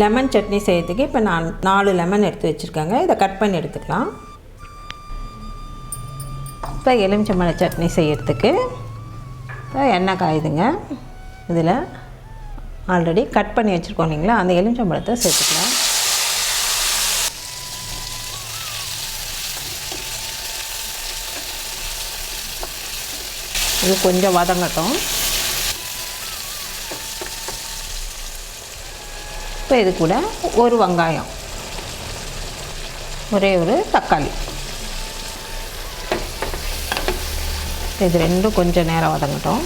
Lemon chutney செய்கிறதுக்கு இப்போ நான் நாலு லெமன் எடுத்து வச்சுருக்கேங்க. இதை கட் பண்ணி எடுத்துக்கலாம். இப்போ எலுமிச்சம்பழ சட்னி செய்கிறதுக்கு எண்ணெய் காயுதுங்க. இதில் ஆல்ரெடி கட் பண்ணி வச்சுருக்கோம் இல்லைங்களா? அந்த எலுமிச்சம்பழத்தை சேர்த்துக்கலாம். இது கொஞ்சம் வதங்கட்டும். இப்போ இது கூட ஒரு வெங்காயம். ஒரே ஒரு தக்காளி. இது ரெண்டும் கொஞ்சம் நேரம் வதங்கட்டும்.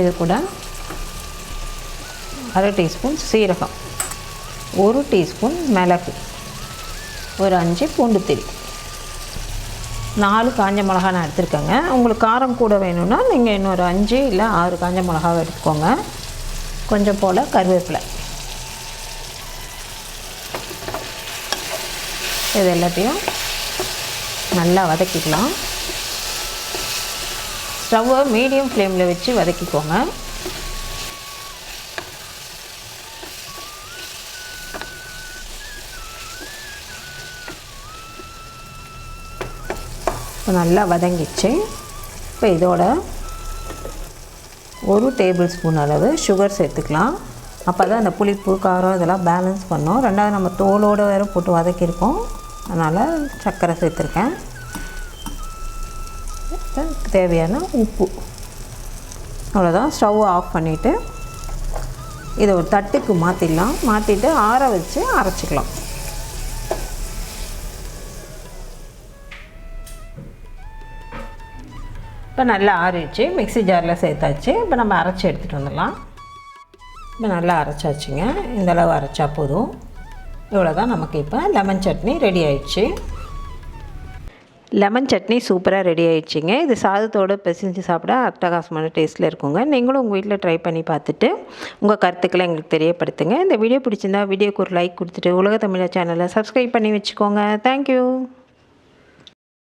இது கூட அரை டீஸ்பூன் சீரகம். ஒரு டீஸ்பூன் மிளகு. ஒரு அஞ்சு பூண்டு திரி. நாலு காஞ்ச மிளகா நான் எடுத்துருக்கேங்க. உங்களுக்கு காரம் கூட வேணும்னா நீங்கள் இன்னொரு அஞ்சு இல்லை ஆறு காஞ்ச மிளகாவை எடுத்துக்கோங்க. கொஞ்சம் போல் கருவேப்பிலை. இது எல்லாத்தையும் நல்லா வதக்கிக்கலாம். ஸ்டவ்வை மீடியம் ஃப்ளேமில் வச்சு வதக்கிக்கோங்க. இப்போ நல்லா வதங்கிச்சு இப்போ இதோட ஒரு டேபிள் ஸ்பூன் அளவு சுகர் சேர்த்துக்கலாம். அப்போ தான் அந்த புளிப்பு காரம் இதெல்லாம் பேலன்ஸ் பண்ணோம். ரெண்டாவது நம்ம தோலோடு வேறு போட்டு வதக்கியிருக்கோம். அதனால் சர்க்கரை சேர்த்துருக்கேன். தேவையான உப்பு. அவ்வளோதான் ஸ்டவ் ஆஃப் பண்ணிவிட்டு இதை ஒரு தட்டுக்கு மாற்றிடலாம் மாற்றிட்டு ஆற வச்சு அரைச்சிக்கலாம். இப்போ நல்லா ஆறிச்சு மிக்ஸி ஜாரில் சேர்த்தாச்சு. இப்போ நம்ம அரைச்சி எடுத்துகிட்டு வந்துடலாம். இப்போ நல்லா அரைச்சாச்சுங்க. இந்தளவு அரைச்சா போதும். இவ்வளோ தான் நமக்கு இப்போ லெமன் சட்னி ரெடி ஆயிடுச்சு. லெமன் சட்னி சூப்பராக ரெடி ஆயிடுச்சுங்க. இது சாதத்தோடு பிசைஞ்சு சாப்பிட அட்டகாசமான டேஸ்ட்டில் இருக்குங்க. நீங்களும் உங்கள் வீட்டில் ட்ரை பண்ணி பார்த்துட்டு உங்கள் கருத்துக்களை எங்களுக்கு தெரியப்படுத்துங்க. இந்த வீடியோ பிடிச்சிருந்தா வீடியோக்கு ஒரு லைக் கொடுத்துட்டு உலக தமிழா சேனலை சப்ஸ்கிரைப் பண்ணி வச்சுக்கோங்க. தேங்க்யூ